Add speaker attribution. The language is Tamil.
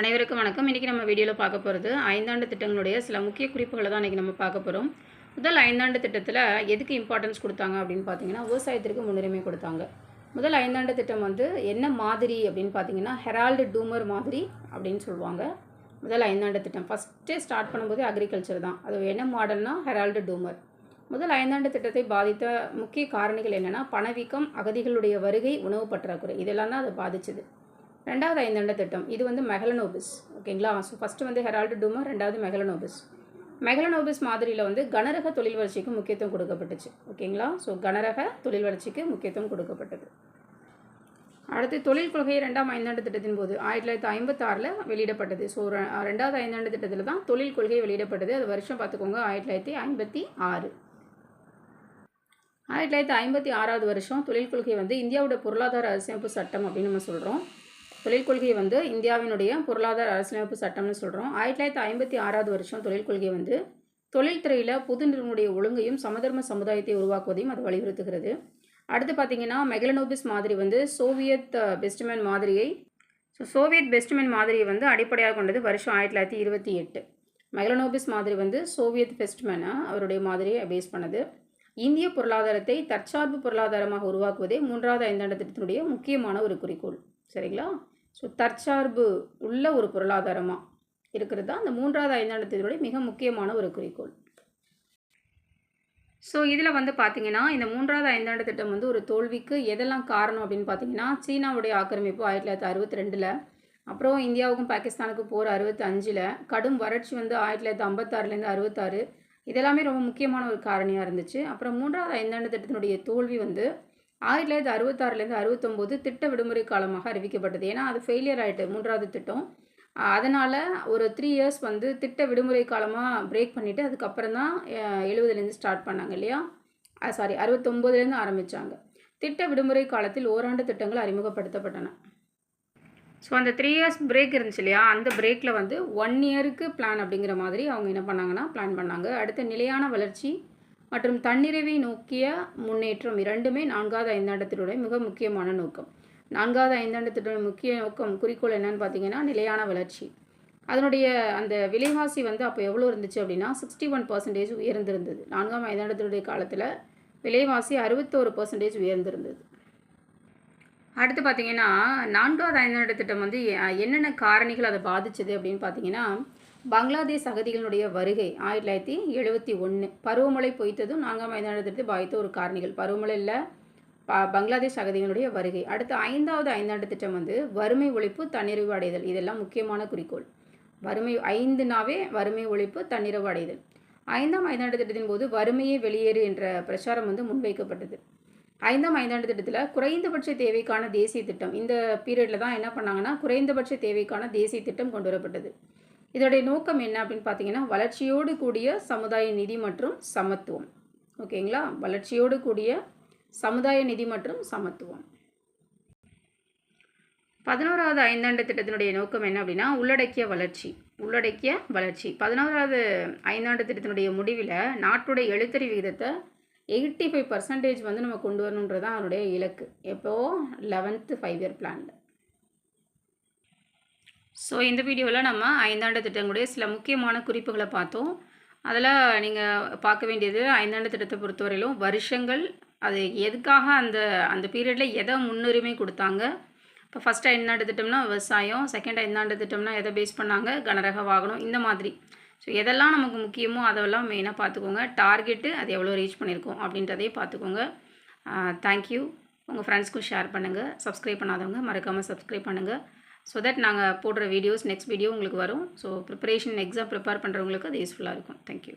Speaker 1: அனைவருக்கும் வணக்கம். இன்றைக்கி நம்ம வீடியோவில் பார்க்க போகிறது ஐந்தாண்டு திட்டங்களுடைய சில முக்கிய குறிப்புகளை தான் இன்றைக்கி நம்ம பார்க்க போகிறோம் முதல் ஐந்தாண்டு திட்டத்தில் எதுக்கு இம்பார்ட்டன்ஸ் கொடுத்தாங்க அப்படின்னு பார்த்தீங்கன்னா விவசாயத்திற்கு முன்னுரிமை கொடுத்தாங்க. முதல் ஐந்தாண்டு திட்டம் வந்து என்ன மாதிரி அப்படின்னு பார்த்தீங்கன்னா ஹெரால்டு டூமர் மாதிரி அப்படின்னு சொல்லுவாங்க. முதல் ஐந்தாண்டு திட்டம். ஃபஸ்ட்டே ஸ்டார்ட் பண்ணும்போதே அக்ரிகல்ச்சர் தான். அது என்ன மாடல்னா ஹெரால்டு டூமர் முதல் ஐந்தாண்டு திட்டத்தை பாதித்த முக்கிய காரணிகள் என்னென்னா பணவீக்கம் அகதிகளுடைய வருகை உணவு பற்றாக்குறை. இதெல்லாம் தான் அதை பாதிச்சது. ரெண்டாவது ஐந்தாண்டு திட்டம் இது வந்து மெகலனோபிஸ். ஓகேங்களா? ஸோ ஃபஸ்ட்டு வந்து ஹெரால்டு டூமா ரெண்டாவது மெகலனோபிஸ். மெகலனோபிஸ் மாதிரியில் வந்து கனரக தொழில் வளர்ச்சிக்கு முக்கியத்துவம் கொடுக்கப்பட்டுச்சு. ஓகேங்களா? ஸோ கனரக தொழில் வளர்ச்சிக்கு முக்கியத்துவம் கொடுக்கப்பட்டது. அடுத்து தொழில் கொள்கை ரெண்டாம் ஐந்தாண்டு திட்டத்தின் போது ஆயிரத்தி தொள்ளாயிரத்தி ஐம்பத்தாறில் வெளியிடப்பட்டது. ஸோ ரெண்டாவது ஐந்தாண்டு திட்டத்தில் தான் தொழில் கொள்கை வெளியிடப்பட்டது. அது வருஷம் பார்த்துக்கோங்க ஆயிரத்தி தொள்ளாயிரத்தி ஐம்பத்தி ஆறு. ஆயிரத்தி தொள்ளாயிரத்தி ஐம்பத்தி ஆறாவது வருஷம் தொழில் கொள்கை வந்து இந்தியாவோட பொருளாதார அரசியமைப்பு சட்டம் அப்படின்னு நம்ம சொல்கிறோம் தொழில் கொள்கை வந்து இந்தியாவினுடைய பொருளாதார அரசியலமைப்பு சட்டம்னு சொல்கிறோம் ஆயிரத்தி தொள்ளாயிரத்தி ஐம்பத்தி ஆறாவது வருஷம் தொழில் கொள்கை வந்து தொழில்துறையில் பொது நிறுவனுடைய ஒழுங்கையும் சமதர்ம சமுதாயத்தை உருவாக்குவதையும் அது வலியுறுத்துகிறது. அடுத்து பார்த்தீங்கன்னா மெகலனோபிஸ் மாதிரி வந்து சோவியத் பெஸ்ட்மேன் மாதிரியை ஸோ சோவியத் பெஸ்ட்மேன் மாதிரியை வந்து அடிப்படையாக கொண்டது வருஷம் ஆயிரத்தி தொள்ளாயிரத்தி இருபத்தி எட்டு. மெகலனோபிஸ் மாதிரி வந்து சோவியத் பெஸ்ட்மேனை அவருடைய மாதிரியை பேஸ் பண்ணது. இந்திய பொருளாதாரத்தை தற்சார்பு பொருளாதாரமாக உருவாக்குவதே மூன்றாவது ஐந்தாண்டு திட்டத்தினுடைய முக்கியமான ஒரு குறிக்கோள். சரிங்களா? ஸோ தற்சார்பு உள்ள ஒரு பொருளாதாரமாக இருக்கிறது தான் அந்த மூன்றாவது ஐந்தாண்டு மிக முக்கியமான ஒரு குறிக்கோள். ஸோ இதில் வந்து பார்த்திங்கன்னா இந்த மூன்றாவது ஐந்தாண்டு திட்டம் வந்து ஒரு தோல்விக்கு எதெல்லாம் காரணம் அப்படின்னு பார்த்தீங்கன்னா சீனாவுடைய ஆக்கிரமிப்பு ஆயிரத்தி தொள்ளாயிரத்தி அறுபத்தி ரெண்டில் அப்புறம் இந்தியாவுக்கும் பாகிஸ்தானுக்கும் போர் அறுபத்தி அஞ்சில் கடும் வறட்சி வந்து ஆயிரத்தி தொள்ளாயிரத்தி ஐம்பத்தாறுலேருந்து அறுபத்தாறு. இதெல்லாமே ரொம்ப முக்கியமான ஒரு காரணியாக இருந்துச்சு. அப்புறம் மூன்றாவது ஐந்தாண்டு திட்டத்தினுடைய தோல்வி வந்து ஆயிரத்தி தொள்ளாயிரத்தி அறுபத்தாறுலேருந்து அறுபத்தொம்போது திட்ட விடுமுறை காலமாக அறிவிக்கப்பட்டது. ஏன்னா அது ஃபெயிலியர் ஆகிட்டு மூன்றாவது திட்டம். அதனால் ஒரு த்ரீ இயர்ஸ் வந்து திட்ட விடுமுறை காலமாக பிரேக் பண்ணிவிட்டு அதுக்கப்புறம் தான் எழுபதுலேருந்து ஸ்டார்ட் பண்ணாங்க இல்லையா? சாரி அறுபத்தொம்போதுலேருந்து ஆரம்பித்தாங்க திட்ட விடுமுறை காலத்தில் ஓராண்டு திட்டங்கள் அறிமுகப்படுத்தப்பட்டன. ஸோ அந்த த்ரீ இயர்ஸ் பிரேக் இருந்துச்சு இல்லையா? அந்த பிரேக்கில் வந்து ஒன் இயருக்கு பிளான் அப்படிங்கிற மாதிரி அவங்க என்ன பண்ணாங்கன்னா பிளான் பண்ணாங்க. அடுத்த நிலையான வளர்ச்சி மற்றும் தன்னிறைவை நோக்கிய முன்னேற்றம் இரண்டுமே நான்காவது ஐந்தாண்டத்தினுடைய மிக முக்கியமான நோக்கம். நான்காவது ஐந்தாண்டத்தினுடைய முக்கிய நோக்கம் குறிக்கோள் என்னன்னு பார்த்தீங்கன்னா நிலையான வளர்ச்சி. அதனுடைய அந்த விலைவாசி வந்து அப்போ எவ்வளோ இருந்துச்சு அப்படின்னா சிக்ஸ்டி ஒன் பர்சன்டேஜ் உயர்ந்திருந்தது. நான்காம் ஐந்தாண்டத்தினுடைய காலத்தில் விலைவாசி அறுபத்தோரு பர்சன்டேஜ் உயர்ந்திருந்தது. அடுத்து பார்த்தீங்கன்னா நான்காவது ஐந்தாண்டு திட்டம் வந்து என்னென்ன காரணிகள் அதை பாதிச்சது அப்படின்னு பார்த்தீங்கன்னா பங்களாதேஷ் அகதிகளுடைய வருகை ஆயிரத்தி தொள்ளாயிரத்தி எழுபத்தி ஒன்று. பருவமழை பொய்த்ததும் நான்காம் ஐந்தாண்டு திட்டத்தை பாதித்த ஒரு காரணிகள். பருவமழையில் ப பங்களாதேஷ் அகதிகளுடைய வருகை. அடுத்து ஐந்தாவது ஐந்தாண்டு திட்டம் வந்து வறுமை ஒழிப்பு தன்னிறைவு அடைதல். இதெல்லாம் முக்கியமான குறிக்கோள். வறுமை ஐந்துனாவே வறுமை ஒழிப்பு தன்னிறைவு அடைதல். ஐந்தாம் ஐந்தாண்டு திட்டத்தின் போது வறுமையே வெளியேறு என்ற பிரச்சாரம் வந்து முன்வைக்கப்பட்டது. ஐந்தாம் ஐந்தாண்டு திட்டத்தில் குறைந்தபட்ச தேவைக்கான தேசிய திட்டம். இந்த பீரியடில் தான் என்ன பண்ணாங்கன்னா குறைந்தபட்ச தேவைக்கான தேசிய திட்டம் கொண்டு வரப்பட்டது. இதோடைய நோக்கம் என்ன அப்படின்னு பார்த்தீங்கன்னா வளர்ச்சியோடு கூடிய சமுதாய நிதி மற்றும் சமத்துவம். ஓகேங்களா? வளர்ச்சியோடு கூடிய சமுதாய நிதி மற்றும் சமத்துவம். பதினோராவது ஐந்தாண்டு திட்டத்தினுடைய நோக்கம் என்ன அப்படின்னா உள்ளடக்கிய வளர்ச்சி. உள்ளடக்கிய வளர்ச்சி. பதினோராவது ஐந்தாண்டு திட்டத்தினுடைய முடிவில் நாட்டுடைய எழுத்தறி விகிதத்தை எயிட்டி ஃபைவ் பர்சன்டேஜ் வந்து நம்ம கொண்டு வரணுன்றது தான் அதனுடைய இலக்கு. எப்போது லெவன்த்து ஃபைவ் இயர் பிளானில் ஸோ இந்த வீடியோவில் நம்ம ஐந்தாண்டு திட்டங்களுடைய சில முக்கியமான குறிப்புகளை பார்த்தோம். அதில் நீங்கள் பார்க்க வேண்டியது ஐந்தாண்டு திட்டத்தை பொறுத்தவரையிலும் வருஷங்கள் அது எதுக்காக அந்த அந்த பீரியடில் எதை முன்னுரிமை கொடுத்தாங்க? இப்போ ஃபஸ்ட் ஐந்தாண்டு திட்டம்னா விவசாயம் செகண்ட் ஐந்தாண்டு திட்டம்னா எதை பேஸ் பண்ணாங்க? கனரக வாகனம் இந்த மாதிரி. ஸோ எதெல்லாம் நமக்கு முக்கியமோ அதெல்லாம் மெயினாக பார்த்துக்கோங்க. டார்கெட்டு அது எவ்வளோ ரீச் பண்ணியிருக்கோம் அப்படின்றதையும் பார்த்துக்கோங்க. தேங்க்யூ உங்கள் ஃப்ரெண்ட்ஸ்க்கும் ஷேர் பண்ணுங்கள் சப்ஸ்கிரைப் பண்ணாதவங்க மறக்காமல் சப்ஸ்கிரைப் பண்ணுங்கள் ஸோ தட் நாங்கள் போடுற வீடியோஸ் நெக்ஸ்ட் வீடியோ உங்களுக்கு வரும். ஸோ ப்ரிப்பரேஷன் எக்ஸாம் ப்ரிப்பேர் பண்ணுறவங்களுக்கு அது யூஸ்ஃபுல்லாக இருக்கும். தேங்க்யூ